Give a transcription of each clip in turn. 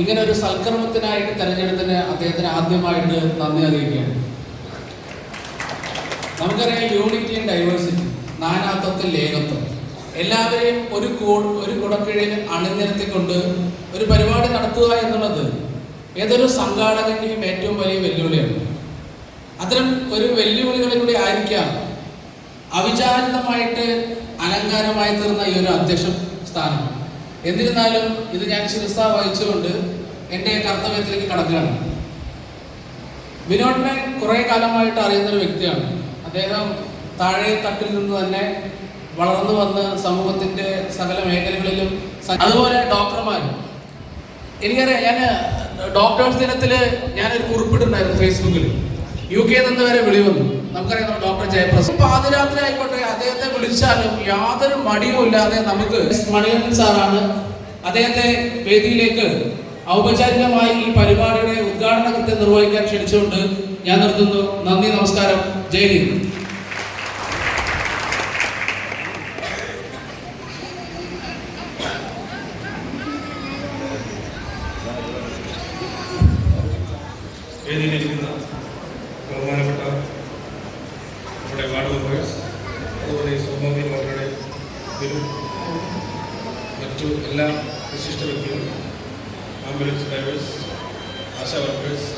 ഇങ്ങനെ ഒരു സൽക്കർമ്മത്തിനായിട്ട് തെരഞ്ഞെടുത്തിന് അദ്ദേഹത്തിന് ആദ്യമായിട്ട് നന്ദി അറിയിക്കുകയാണ്. നമുക്കറിയാം യൂണിറ്റി ആൻഡ് ഡൈവേഴ്സിറ്റി നാനാത്വത്തിൽ ഏകത്വം. എല്ലാവരെയും ഒരു കൂ ഒരു കുടക്കീഴിൽ അണിനിരത്തിക്കൊണ്ട് ഒരു പരിപാടി നടത്തുക എന്നുള്ളത് ഏതൊരു സംഘാടകന്റെയും ഏറ്റവും വലിയ വെല്ലുവിളിയാണ്. അത്തരം ഒരു വെല്ലുവിളികളിലൂടെ ആയിരിക്കാം അവിചാരിതമായിട്ട് അലങ്കാരമായി തീർന്ന ഈ ഒരു അധ്യക്ഷ സ്ഥാനം. എന്നിരുന്നാലും ഇത് ഞാൻ ശിരസ വഹിച്ചുകൊണ്ട് എന്റെ കർത്തവ്യത്തിലേക്ക് കടക്കുകയാണ്. വിനോദിനെ കുറേ കാലമായിട്ട് അറിയുന്ന ഒരു വ്യക്തിയാണ്. അദ്ദേഹം താഴെ തട്ടിൽ നിന്ന് തന്നെ വളർന്നു വന്ന് സമൂഹത്തിന്റെ സകല മേഖലകളിലും അതുപോലെ ഡോക്ടർമാർ. എനിക്കറിയാം ഞാൻ ഡോക്ടേഴ്സ് ദിനത്തിൽ ഞാനൊരു കുറിപ്പിട്ടുണ്ടായിരുന്നു ഫേസ്ബുക്കിൽ യു കെ നിന്ന് വരെ വിളി വന്നു. നമുക്കറിയാം ഡോക്ടർ ജയപ്രസാദ്. പാതിരാത്രി ആയിക്കോട്ടെ അദ്ദേഹത്തെ വിളിച്ചാലും യാതൊരു മടിയും ഇല്ലാതെ നമുക്ക് മണികണ്ഠൻ സാറാണ് അദ്ദേഹത്തെ വേദിയിലേക്ക് ഔപചാരികമായി ഈ പരിപാടിയുടെ ഉദ്ഘാടന കൃത്യം നിർവഹിക്കാൻ ക്ഷണിച്ചുകൊണ്ട് ഞാൻ നിർത്തുന്നു. നന്ദി നമസ്കാരം. ജയ് ഹിന്ദ്. വേദിയിലിരിക്കുന്ന ബഹുമാനപ്പെട്ട നമ്മുടെ വാർഡ് മെമ്പേഴ്സ് അതുപോലെ സോമാവി അവരുടെ ഗുരു മറ്റു എല്ലാ വിശിഷ്ട വ്യക്തികളും ambulance drivers ASHA workers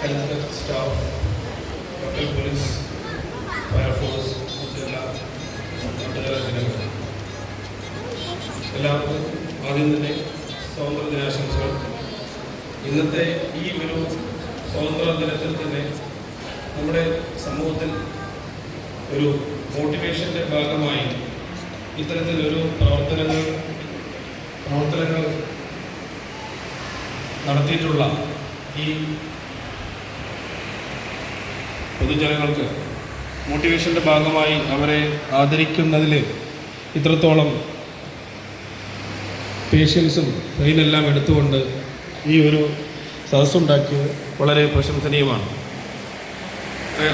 health staff local police fire force ജനങ്ങൾ. എല്ലാവർക്കും ആദ്യം തന്നെ സ്വാതന്ത്ര്യ ദിനാശംസകൾ ഇന്നത്തെ ഈ ഒരു സ്വാതന്ത്ര്യ ദിനത്തിൽ തന്നെ നമ്മുടെ സമൂഹത്തിൽ ഒരു മോട്ടിവേഷന്റെ ഭാഗമായി ഇത്തരത്തിലൊരു പ്രവർത്തനങ്ങൾ പ്രവർത്തനങ്ങൾ നടത്തിയിട്ടുള്ള ഈ പൊതുജനങ്ങൾക്ക് മോട്ടിവേഷന്റെ ഭാഗമായി അവരെ ആദരിക്കുന്നതിൽ ഇത്രത്തോളം പേഷ്യൻസും പെയിനെല്ലാം എടുത്തുകൊണ്ട് ഈ ഒരു സദസ്സുണ്ടാക്കിയത് വളരെ പ്രശംസനീയമാണ്.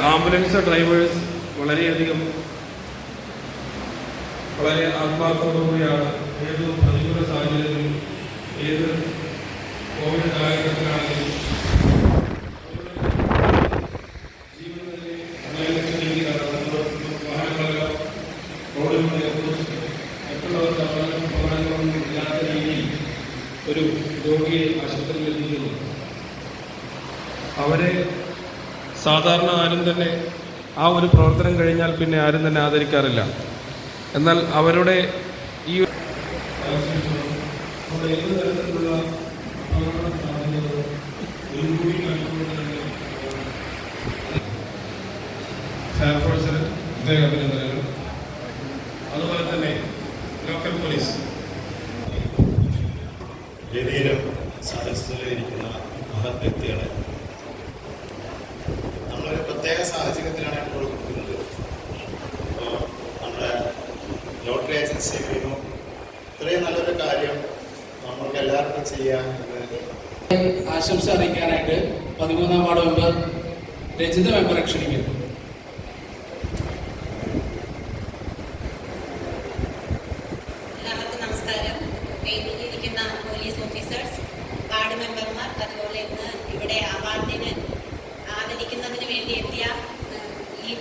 ആംബുലൻസ് ഡ്രൈവേഴ്സ് വളരെയധികം വളരെ ആത്മാർത്ഥതയോടെയാണ് ഏത് പ്രതികൂല സാഹചര്യത്തിലും ഏത് കോവിഡ് കാലഘട്ടത്തിലാണെങ്കിലും സാധാരണ ആരും തന്നെ ആ ഒരു പ്രവർത്തനം കഴിഞ്ഞാൽ പിന്നെ ആരും തന്നെ ആദരിക്കാറില്ല. എന്നാൽ അവരുടെ ഈ ഏത് തരത്തിലുള്ള അതുപോലെ തന്നെ ലോക്കൽ പോലീസ് വേദിയിലും സദസ്സിലിരിക്കുന്ന മഹത് വ്യക്തികളെ സാഹചര്യത്തിലാണ് ഇപ്പോൾ കൊടുക്കുന്നത് അപ്പോൾ നമ്മുടെ ലോട്ടറി ഏജൻസി വീണു ഇത്രയും നല്ലൊരു കാര്യം നമ്മൾക്ക് എല്ലാവർക്കും ചെയ്യാൻ ആശംസ അറിയിക്കാനായിട്ട് പതിമൂന്നാം വാർഡ് മെമ്പർ രജിത മെമ്പറെ ക്ഷണിക്കുന്നു. എല്ലാവർക്കും നമസ്കാരം. വേദിയിലിരിക്കുന്ന പോലീസ് ഓഫീസേഴ്സ് വാർഡ് മെമ്പർമാർ അതുപോലെ ഇന്ന് ഇവിടെ അവാർഡിന്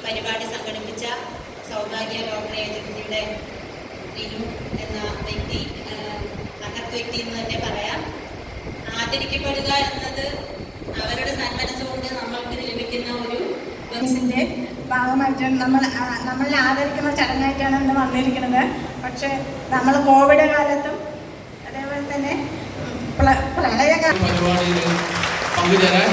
പരിപാടി സംഘടിപ്പിച്ച സൗഭാഗ്യ ലോട്ടറി ഏജൻസിയുടെ ലിനു എന്ന വ്യക്തി മഹത് വ്യക്തി എന്ന് തന്നെ പറയാം. ആദരിക്കപ്പെടുക എന്നത് അവരുടെ സന്മനസ്സുകൊണ്ട് നമ്മൾക്ക് ലഭിക്കുന്ന ഒരു ിന്റെ ഭാഗമായിട്ട് നമ്മൾ നമ്മളെ ആദരിക്കുന്ന ചടങ്ങായിട്ടാണ് ഇന്ന് വന്നിരിക്കുന്നത്. പക്ഷെ നമ്മൾ കോവിഡ് കാലത്തും അതേപോലെ തന്നെ പ്രളയകാലം പ്രളയകാല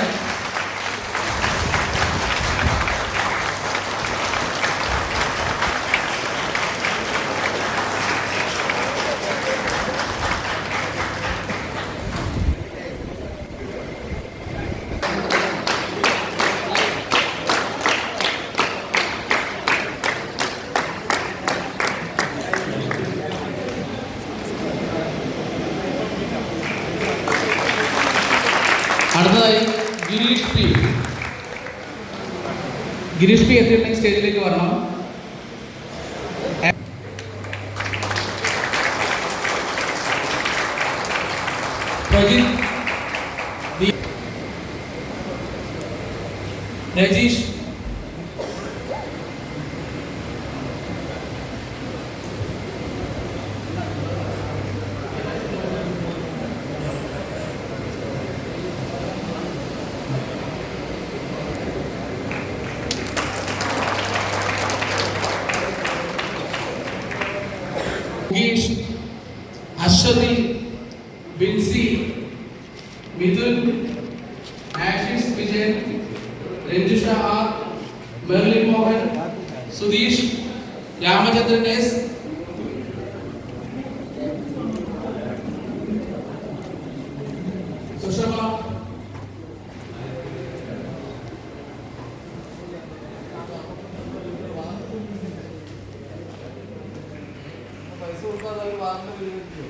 അടുത്തതായി ഗിരീഷ് പി ഗിരീഷ് പി എത്തിയിട്ടുണ്ടെങ്കിൽ സ്റ്റേജിലേക്ക് വരണം പ്രജിത് ദീ- Rajeesh Aswathy Binsy Mithun axis Vijayan Ranjusha R Merlin Mohan Sudheesh Ramachandran S കൊടുക്കാതെ അവർ വാഹനം വിനിയോഗിക്കുമോ